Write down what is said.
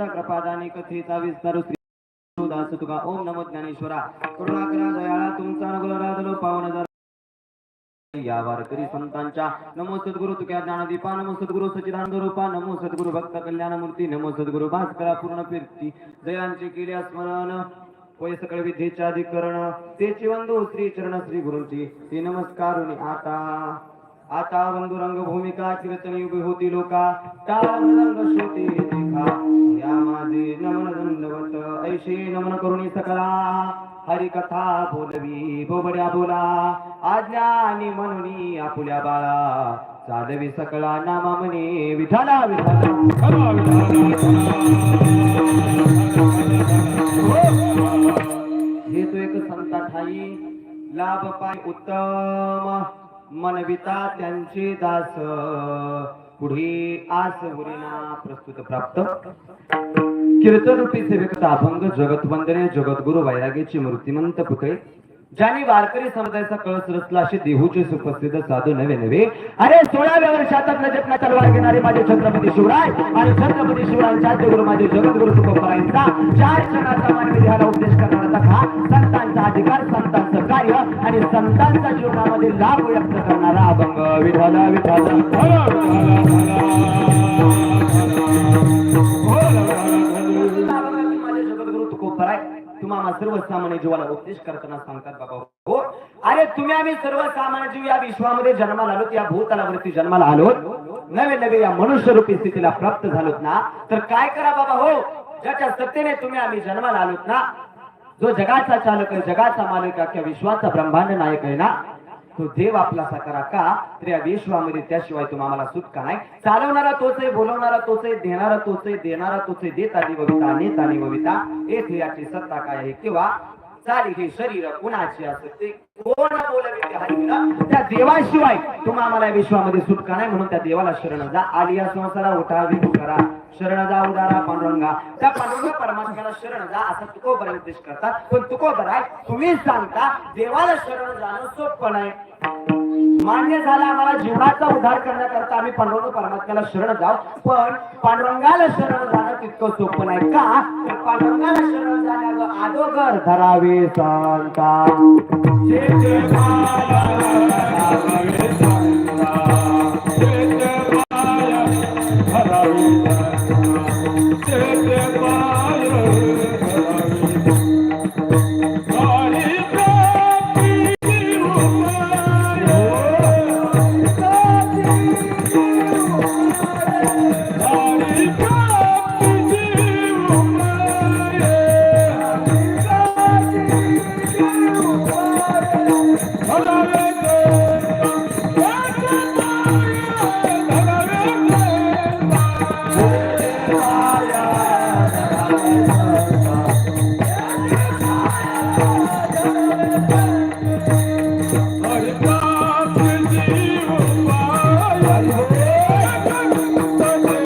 वाचिया त्यांच्या कथेचा विस्तार दास तुका ओम नमो ज्ञानेश्वरा. करुणाकरा दयाळा तुमचा अनुग्रह पावन हजार. या वारकरी संतांच्या नमो सद्गुरु तुक्या ज्ञानदीपा नमो सद्गुरु सचिदानंद रूपा नमो सद्गुरु भक्त कल्याण मूर्ती नमो सद्गुरु भास्करा पूर्ण कीर्ती जयांचे केले स्मरण होय सकळ विद्येचे अधिकरण. ते चिवंदू श्री चरण श्री गुरुंची. ते नमस्कार आता. आता बंधू रंग भूमिका कीर्तन युग होती लोका. टाळ रंग श्रुती देखा. या माझे नमन दंडवत ऐशे नमन करुणी सकला. हरी कथा बोलवी बोबड्या बोला. आज्ञा आणि म्हणून आपुल्या बाळा. साधवी सकळा नामा म्हणे विठाला विठाला हे तो एक संता ठाई. लाभ पाय उत्तम. मनविता त्यांचे दास. पुढे आस उरेना प्रस्तुत प्राप्त. कीर्तन रूपी सेवकता अभंग जगत वंदने जगद्गुरु वैराग्याची मूर्तिमंत पुतळे. ज्याने वारकरी समुदायाचा कळस रचला असे देहूचे सुप्रसिद्ध साधू नवे नवे. अरे सोळाव्या वर्षात जपना तलवार घेणारे माझे छत्रपती शिवराय आणि छत्रपती शिवरायांच्या आद्य गुरु माझे जगद्गुरु तुकोबरायांचा चार क्षणाचा मानवी देहाला उपदेश करणारा हा संतांचा अधिकार संतांचं कार्य आणि संतांच्या जीवनामध्ये लाभ व्यक्त करणारा अभंग. विठाला विठाला सर्वसामान्य जीवाला उपदेश करताना सांगतात बाबा हो अरे तुम्ही आम्ही सर्वसामान्य जीव या विश्वामध्ये जन्माला आलोत या भूतलावरती जन्माला आलोत. नवे नवे या मनुष्य रूपी स्थितीला प्राप्त झालोत ना. तर काय करा बाबा हो ज्याच्या सत्तेने तुम्ही आम्ही जन्माला आलोत ना जो जगाचा चालक आहे जगाचा मालक अख्या विश्वाचा ब्रह्मांड नायक आहे ना तो देव आपला करा. का? तर या विश्वामध्ये त्याशिवाय तुम्हाला सुटका नाही. चालवणारा तोच आहे बोलवणारा तोच आहे देणारा तोच आहे देणारा तोच आहे देत आणि बविता नेत आणि येथे याची सत्ता काय आहे किंवा चाली हे शरीर कुणाची असते कोण बोलविते त्या देवाशिवाय तुम्हाला या विश्वामध्ये सुटका नाही म्हणून त्या देवाला शरण जा. आली या संसारा उठा विभू करा. शरण जा उदारा पांडुरंगा. त्या पांडुरंग परमात्म्याला शरण जा असा तुको उद्देश करतात. पण तुको आहे तुम्ही सांगता देवाला शरण जाणं सोपं नाही. मान्य झाला आम्हाला जीवनाचा उद्धार करण्याकरता आम्ही पांडुरंग परमात्म्याला शरण जाऊ. पण पांडुरंगाला शरण जाणं तितकं सोपं नाही का? पांडुरंगाला शरण जाण्यावर आदोगर धरावे धरावे सांगता.